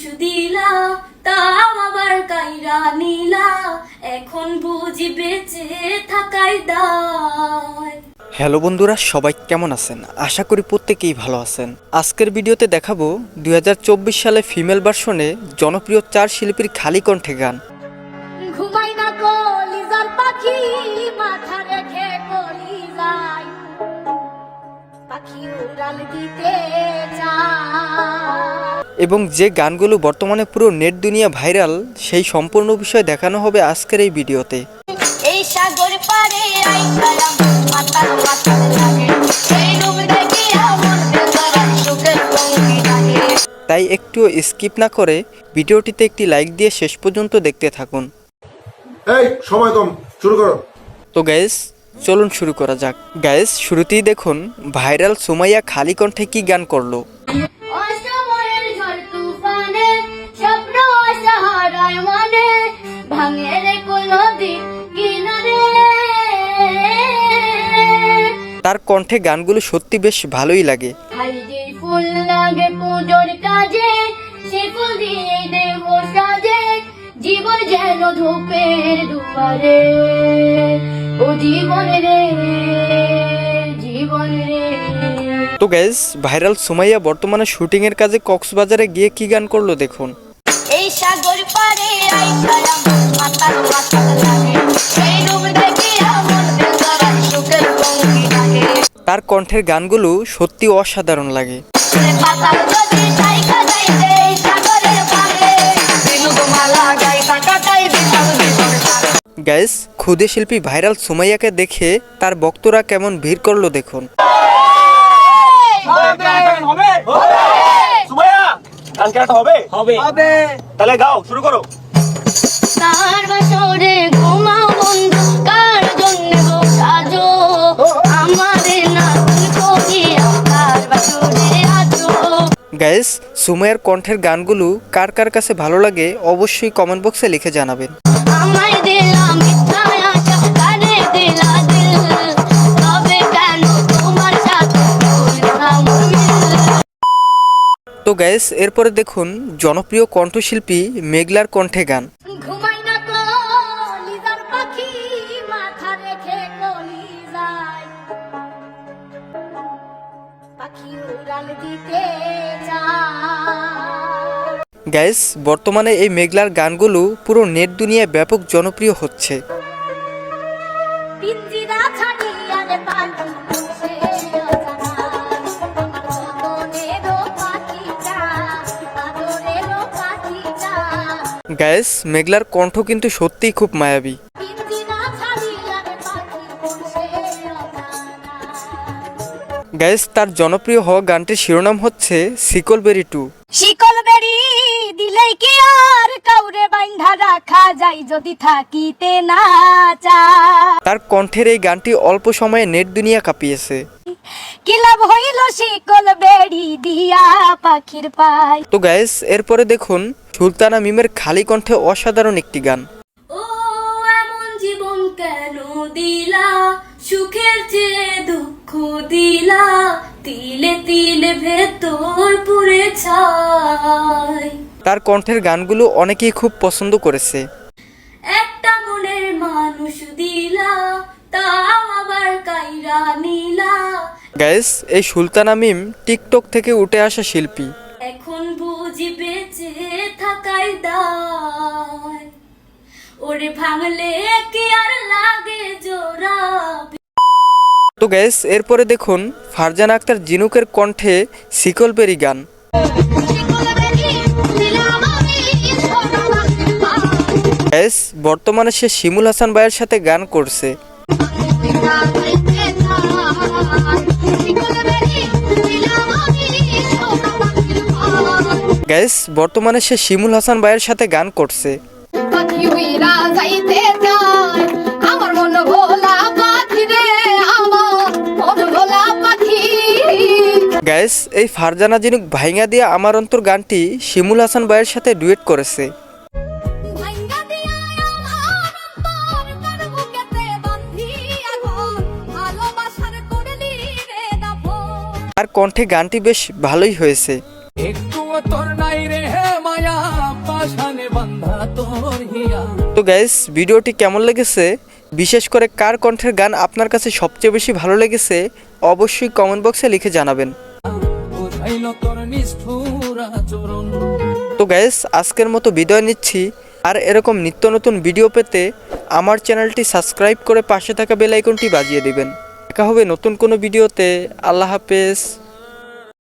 শিশু দিলা আবার কাইরা নিলা। এখন বুঝি বেঁচে থাকাই দায়। হ্যালো বন্ধুরা সবাই কেমন আছেন? আশা করি প্রত্যেকেই ভালো আছেন। আজকের ভিডিওতে দেখাবো দুই হাজার চব্বিশ সালে ফিমেল ভার্সনে জনপ্রিয় চার শিল্পীর খালি কণ্ঠে গান। ঘুমাই না গো লিজার পাখি মাথা রেখে পাখি উড়াল দিতে এবং যে গানগুলো বর্তমানে পুরো নেট দুনিয়া ভাইরাল সেই সম্পূর্ণ বিষয় দেখানো হবে আজকের এই ভিডিওতে। এই সাগর পারে মাতাল মাতাল লাগে এই তাই একটুও স্কিপ না করে ভিডিওটিতে একটি লাইক দিয়ে শেষ পর্যন্ত দেখতে থাকুন। এই সময় কম শুরু করো। তো গ্যাস চলুন শুরু করা যাক। গ্যাস শুরুতেই দেখুন ভাইরাল সুমাইয়া খালি কণ্ঠে কি গান করল? তার কণ্ঠে গানগুলো সত্যি বেশ ভালোই লাগে। ফুল লাগে পুজোর কাজে সে ফুল দিয়ে দেব সাজে জীবন যেন ধূপের দুয়ারে। ও জীবন রে জীবন রে। তো গ্যাস ভাইরাল সুমাইয়া বর্তমানে শুটিংয়ের কাজে কক্সবাজারে গিয়ে কি গান করল দেখুন। এই সাগর পারে আইসালাম মাতাল মাতাল লাগে এই রূপ দেখে আমার ভেতরে সুখের ভঙ্গি লাগে তার কণ্ঠের গানগুলো সত্যি অসাধারণ লাগে। গ্যাস ক্ষুদে শিল্পী ভাইরাল সুমাইয়াকে দেখে তার ভক্তরা কেমন ভিড় করল দেখুন। সুমাইয়া গান কেনাটা হবে। হবে তাহলে গাও শুরু করো। তার বাসরে ঘুমাও বন্ধু কার জন্য গো সাজো? আমাদের না করিয়া তার বাসরে আজো গ্যাস সুমাইয়ার কণ্ঠের গানগুলো কার কার কাছে ভালো লাগে অবশ্যই কমেন্ট বক্সে লিখে জানাবেন। তো গ্যাস এরপরে দেখুন জনপ্রিয় কণ্ঠশিল্পী মেঘলার কণ্ঠে গান। গ্যাস বর্তমানে এই মেঘলার গানগুলো পুরো নেট দুনিয়ায় ব্যাপক জনপ্রিয় হচ্ছে। গ্যাস মেঘলার কণ্ঠ কিন্তু সত্যিই খুব মায়াবী। গ্যাস তার জনপ্রিয় হওয়া গানটির শিরোনাম হচ্ছে সিকলবেরি টু। শিকল বেরি দিলেই কি আর? কাউরে বাইন্ধা রাখা যায় যদি থাকিতে না চায়। তার কণ্ঠের এই গানটি অল্প সময়ে নেট দুনিয়া কাঁপিয়েছে। কি লাভ হইল শিকল বেড়ি দিয়া পাখির পায় তো গ্যাস এরপরে দেখুন সুলতানা মিমের খালি কণ্ঠে অসাধারণ একটি গান। ও এমন জীবন কেন দিলা সুখের চেয়ে দুঃখ দিলা তিলে তিলে ভেতর পুরে ছাই তার কণ্ঠের গানগুলো অনেকেই খুব পছন্দ করেছে। একটা মনের মানুষ দিলা তাও আবার কাইরা নিলা। গ্যাস এই সুলতানা মিম টিকটক থেকে উঠে আসা শিল্পী। এখন বুঝি বেঁচে থাকাই দায়। ওরে ভাঙলে কি আর লাগে তো গ্যাস এরপরে দেখুন ফারজানা আক্তার জিনুকের কণ্ঠে সিকলবেরি গান। গ্যাস বর্তমানে সে শিমুল হাসান ভাইয়ের সাথে গান করছে। গ্যাস বর্তমানে সে শিমুল হাসান ভাইয়ের সাথে গান করছে। গ্যাস এই ফারজানা জিনুক ভাইঙ্গা দিয়া আমার অন্তর গানটি শিমুল হাসান ভাইয়ের সাথে ডুয়েট করেছে। আর কণ্ঠে গানটি বেশ ভালোই হয়েছে। হিয়া। তো গাইস ভিডিওটি কেমন লেগেছে? বিশেষ করে কার কণ্ঠের গান আপনার কাছে সবচেয়ে বেশি ভালো লেগেছে? অবশ্যই কমেন্ট বক্সে লিখে জানাবেন। তো গ্যাস আজকের মতো বিদায় নিচ্ছি। আর এরকম নিত্য নতুন ভিডিও পেতে আমার চ্যানেলটি সাবস্ক্রাইব করে পাশে থাকা বেল আইকনটি বাজিয়ে দেবেন। দেখা হবে নতুন কোনো ভিডিওতে আল্লাহ হাফেজ।